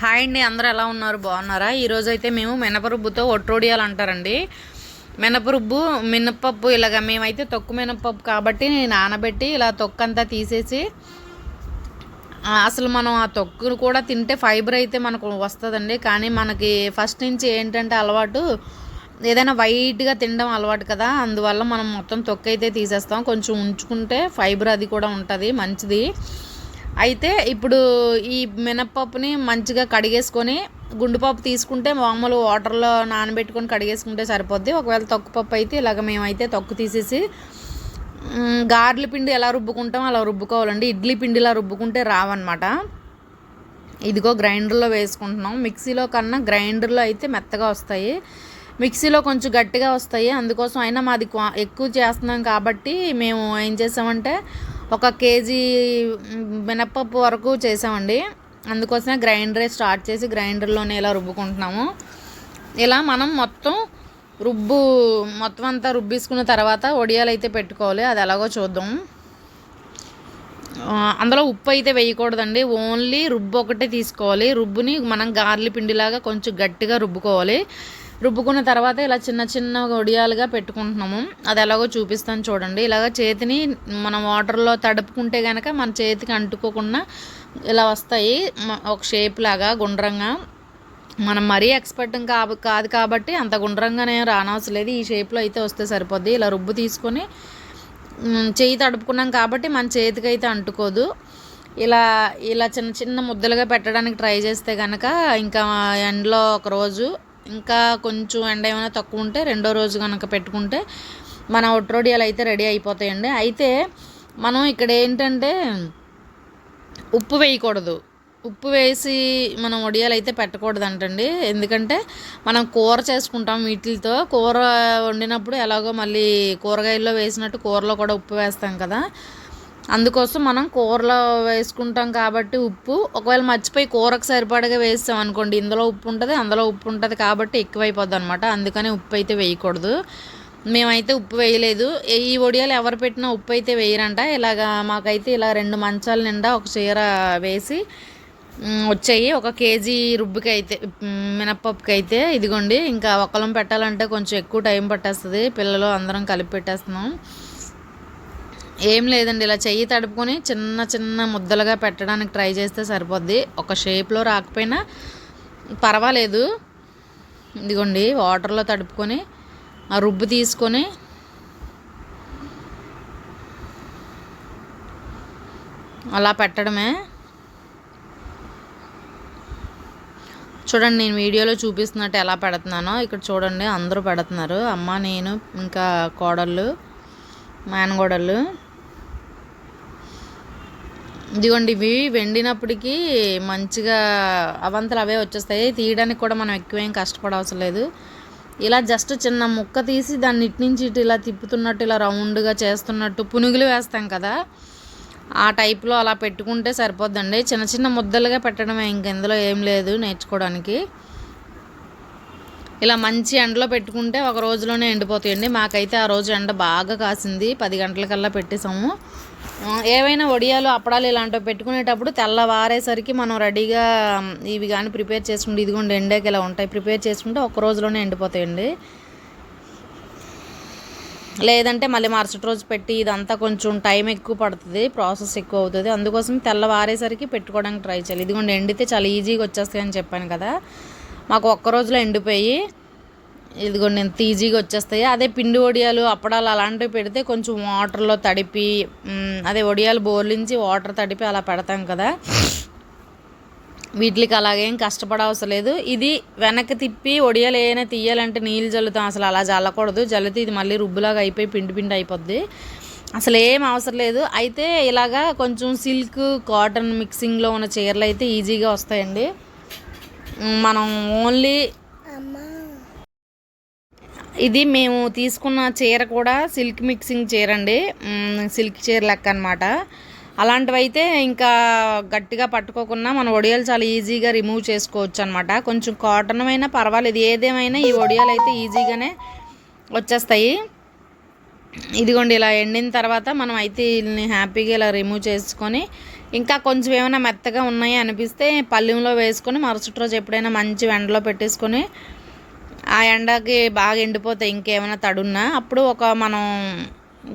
Hi అండి అందరూ ఎలా ఉన్నారు? బాగున్నారా? ఈరోజు అయితే మేము మినపరుబ్బుతో ఒట్రోడియాలు అంటారండి. మినపరుబ్బు మినపప్పు ఇలాగ మేమైతే తొక్కు మినపప్పు కాబట్టి నానబెట్టి ఇలా తొక్కు అంతా తీసేసి అసలు మనం ఆ తొక్కును కూడా తింటే ఫైబర్ అయితే మనకు వస్తుందండి. కానీ మనకి ఫస్ట్ నుంచి ఏంటంటే అలవాటు ఏదైనా వైట్గా తినడం అలవాటు కదా. అందువల్ల మనం మొత్తం తొక్కు అయితే తీసేస్తాం. కొంచెం ఉంచుకుంటే ఫైబర్ అది కూడా ఉంటుంది మంచిది. అయితే ఇప్పుడు ఈ మినప్పప్పుని మంచిగా కడిగేసుకొని గుండుపప్పు తీసుకుంటే మామూలు వాటర్లో నానబెట్టుకొని కడిగేసుకుంటే సరిపోద్ది. ఒకవేళ తొక్కుపప్పు అయితే ఇలాగ మేమైతే తొక్కు తీసేసి గార్ల గారెల పిండి ఎలా రుబ్బుకుంటాం అలా రుబ్బుకోవాలండి. ఇడ్లీ పిండిలా రుబ్బుకుంటే రావన్నమాట. ఇదిగో గ్రైండర్లో వేసుకుంటున్నాం. మిక్సీలో కన్నా గ్రైండర్లో అయితే మెత్తగా వస్తాయి. మిక్సీలో కొంచెం గట్టిగా వస్తాయి. అందుకోసం అయినా మాది క్వా- ఎక్కువ చేస్తున్నాం కాబట్టి మేము ఏం చేసామంటే ఒక కేజీ మినప్పప్పు వరకు చేసామండి. అందుకోసమే గ్రైండరే స్టార్ట్ చేసి గ్రైండర్లోనే ఇలా రుబ్బుకుంటున్నాము. ఇలా మనం మొత్తం రుబ్బు మొత్తం అంతా రుబ్బేసుకున్న తర్వాత ఒడియాలు అయితే పెట్టుకోవాలి. అది ఎలాగో చూద్దాం. అందులో ఉప్పు అయితే వేయకూడదండి. ఓన్లీ రుబ్బు ఒకటే తీసుకోవాలి. రుబ్బుని మనం గార్లి పిండిలాగా కొంచెం గట్టిగా రుబ్బుకోవాలి. రుబ్బుకున్న తర్వాత ఇలా చిన్న చిన్న ఒడియాలుగా పెట్టుకుంటున్నాము. అది ఎలాగో చూపిస్తాను చూడండి. ఇలాగ చేతిని మనం వాటర్లో తడుపుకుంటే కనుక మన చేతికి అంటుకోకుండా ఇలా వస్తాయి. ఒక షేప్ లాగా గుండ్రంగా. మనం మరీ ఎక్స్పర్ట్ కాదు కాదు కాబట్టి అంత గుండ్రంగానే రానవసరం లేదు. ఈ షేప్లో అయితే వస్తే సరిపోద్ది. ఇలా రుబ్బు తీసుకొని చేయి తడుపుకున్నాం కాబట్టి మన చేతికి అయితే అంటుకోదు. ఇలా ఇలా చిన్న చిన్న ముద్దలుగా పెట్టడానికి ట్రై చేస్తే కనుక ఇంకా ఎండలో ఒక రోజు ఇంకా కొంచెం ఎండ ఏమైనా తక్కువ ఉంటే రెండో రోజు కనుక పెట్టుకుంటే మన ఒట్రోడియాలు అయితే రెడీ అయిపోతాయండి. అయితే మనం ఇక్కడ ఏంటంటే ఉప్పు వేయకూడదు. ఉప్పు వేసి మనం వడియాలు అయితే పెట్టకూడదు అంటండి ఎందుకంటే మనం కూర చేసుకుంటాం వీటితో. కూర వండినప్పుడు ఎలాగో మళ్ళీ కూరగాయల్లో వేసినట్టు కూరలో కూడా ఉప్పు వేస్తాం కదా. అందుకోసం మనం కూరలో వేసుకుంటాం కాబట్టి ఉప్పు. ఒకవేళ మర్చిపోయి కూరకు సరిపడగా వేస్తాం అనుకోండి ఇందులో ఉప్పు ఉంటుంది అందులో ఉప్పు ఉంటుంది కాబట్టి ఎక్కువైపోద్ది అనమాట అందుకని ఉప్పు అయితే వేయకూడదు. మేమైతే ఉప్పు వేయలేదు. ఈ వడియాలు ఎవరు పెట్టినా ఉప్పు అయితే వేయరంట. ఇలాగా మాకైతే ఇలా రెండు మంచాల నిండా ఒక చీర వేసి వచ్చాయి. ఒక కేజీ రుబ్బుకి అయితే మినప్పప్పుకి అయితే ఇదిగోండి. ఇంకా ఒకళ్ళం పెట్టాలంటే కొంచెం ఎక్కువ టైం పట్టేస్తుంది. పిల్లలు అందరం కలిపి పెట్టేస్తున్నాం. ఏం లేదండి ఇలా చెయ్యి తడుపుకొని చిన్న చిన్న ముద్దలుగా పెట్టడానికి ట్రై చేస్తే సరిపోద్ది. ఒక షేప్లో రాకపోయినా పర్వాలేదు. ఇదిగోండి వాటర్లో తడుపుకొని ఆ రుబ్బు తీసుకొని అలా పెట్టడమే. చూడండి నేను వీడియోలో చూపిస్తున్నట్టు ఎలా పెడుతున్నానో. ఇక్కడ చూడండి అందరూ పెడుతున్నారు. అమ్మ నేను ఇంకా కోడళ్ళు మేనగోడళ్ళు. ఇదిగోండి ఇవి వెండినప్పటికీ మంచిగా అవంతలు అవే వచ్చేస్తాయి. తీయడానికి కూడా మనం ఎక్కువేం కష్టపడవసరం లేదు. ఇలా జస్ట్ చిన్న ముక్క తీసి దాన్ని ఇటు నుంచి ఇటు ఇలా తిప్పుతున్నట్టు ఇలా రౌండ్గా చేస్తున్నట్టు పునుగులు వేస్తాం కదా ఆ టైప్లో అలా పెట్టుకుంటే సరిపోద్దండి. చిన్న చిన్న ముద్దలుగా పెట్టడమే ఇంక ఇందులో ఏం లేదు నేర్చుకోవడానికి. ఇలా మంచి ఎండలో పెట్టుకుంటే ఒక రోజులోనే ఎండిపోతాయండి. మాకైతే ఆ రోజు ఎండ బాగా కాసింది. పది గంటలకల్లా పెట్టేసాము ఏవైనా వడియాలు అప్పడాలు ఇలాంటివి పెట్టుకునేటప్పుడు తెల్లవారేసరికి మనం రెడీగా ఇవి కానీ ప్రిపేర్ చేసుకుంటే ఇదిగోండి ఎండేకి ఇలా ఉంటాయి ప్రిపేర్ చేసుకుంటే ఒక రోజులోనే ఎండిపోతాయండి. లేదంటే మళ్ళీ మరుసటి రోజు పెట్టి ఇదంతా కొంచెం టైం ఎక్కువ పడుతుంది ప్రాసెస్ ఎక్కువ అవుతుంది. అందుకోసం తెల్లవారేసరికి పెట్టుకోవడానికి ట్రై చేయాలి. ఇదిగోండి ఎండితే చాలా ఈజీగా వచ్చేస్తాయి అని చెప్పాను కదా. మాకు ఒక్క రోజులో ఎండిపోయి ఇదిగోండి ఎంత ఈజీగా వచ్చేస్తాయి. అదే పిండి వడియాలు అప్పడాలు అలాంటివి పెడితే కొంచెం వాటర్లో తడిపి అదే వడియాలు బోర్లించి వాటర్ తడిపి అలా పెడతాం కదా. వీటికి అలాగేం కష్టపడవసరం లేదు. ఇది వెనక్కి తిప్పి ఒడియాలు ఏమైనా తీయాలంటే నీళ్ళు జల్లుతాం. అసలు అలా జల్లకూడదు. జల్లితే ఇది మళ్ళీ రుబ్బులాగా అయిపోయి పిండి పిండి అయిపోద్ది. అసలు ఏం అవసరం లేదు. అయితే ఇలాగా కొంచెం సిల్క్ కాటన్ మిక్సింగ్లో ఉన్న చీరలు అయితే ఈజీగా వస్తాయండి. మనం ఓన్లీ ఇది మేము తీసుకున్న చీర కూడా సిల్క్ మిక్సింగ్ చీర అండి. సిల్క్ చీర లెక్క అనమాట అలాంటివి అయితే ఇంకా గట్టిగా పట్టుకోకుండా మన ఒడియాలు చాలా ఈజీగా రిమూవ్ చేసుకోవచ్చు అనమాట కొంచెం కాటన్ అయినా పర్వాలేదు ఏదేమైనా ఈ ఒడియాలు అయితే ఈజీగానే వచ్చేస్తాయి. ఇదిగోండి ఇలా ఎండిన తర్వాత మనం అయితే వీళ్ళని హ్యాపీగా ఇలా రిమూవ్ చేసుకొని ఇంకా కొంచెం ఏమైనా మెత్తగా ఉన్నాయి అనిపిస్తే పల్లెంలో వేసుకొని మరుసటి రోజు ఎప్పుడైనా మంచి ఎండలో పెట్టేసుకొని ఆ ఎండకి బాగా ఎండిపోతాయి ఇంకేమైనా తడున్నా అప్పుడు ఒక మనం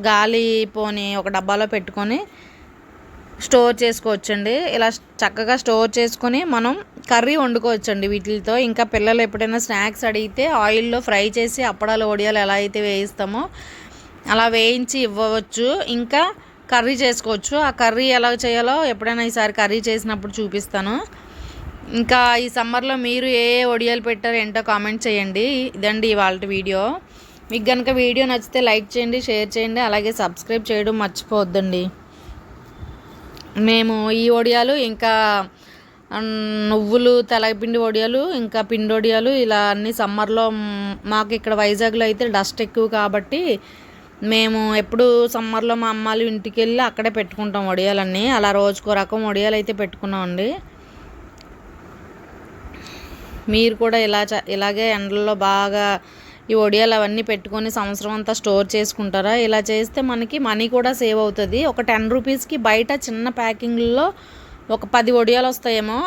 గాలి పోని ఒక డబ్బాలో పెట్టుకొని స్టోర్ చేసుకోవచ్చండి. ఇలా చక్కగా స్టోర్ చేసుకొని మనం కర్రీ వండుకోవచ్చండి వీటితో. ఇంకా పిల్లలు ఎప్పుడైనా స్నాక్స్ అడిగితే ఆయిల్లో ఫ్రై చేసి అప్పడాలు ఒడియాలు ఎలా అయితే వేయిస్తామో అలా వేయించి ఇవ్వవచ్చు. ఇంకా కర్రీ చేసుకోవచ్చు. ఆ కర్రీ ఎలా చేయాలో ఎప్పుడైనా ఈసారి కర్రీ చేసినప్పుడు చూపిస్తాను. ఇంకా ఈ సమ్మర్లో మీరు ఏ ఏ వడియాలు పెట్టారు ఏంటో కామెంట్ చేయండి. ఇదండి ఇవాళ వీడియో. మీకు కనుక వీడియో నచ్చితే లైక్ చేయండి షేర్ చేయండి అలాగే సబ్స్క్రైబ్ చేయడం మర్చిపోవద్దండి. మేము ఈ ఒడియాలు ఇంకా నువ్వులు తెలగపిండి వడియాలు ఇంకా పిండి వడియాలు ఇలా అన్ని సమ్మర్లో మాకు ఇక్కడ వైజాగ్లో అయితే డస్ట్ ఎక్కువ కాబట్టి మేము ఎప్పుడు సమ్మర్లో మా అమ్మాలు ఇంటికి వెళ్ళి అక్కడే పెట్టుకుంటాం వడియాలన్నీ అలా రోజుకో రకం వడియాలు అయితే పెట్టుకున్నామండి. మీరు కూడా ఇలా ఇలాగే ఎండల్లో బాగా ఈ వడియాలు అవన్నీ పెట్టుకొని సంవత్సరం అంతా స్టోర్ చేసుకుంటారా? ఇలా చేస్తే మనకి మనీ కూడా సేవ్ అవుతుంది. ఒక టెన్ రూపీస్కి బయట చిన్న ప్యాకింగ్లో ఒక పది వడియాలు వస్తాయేమో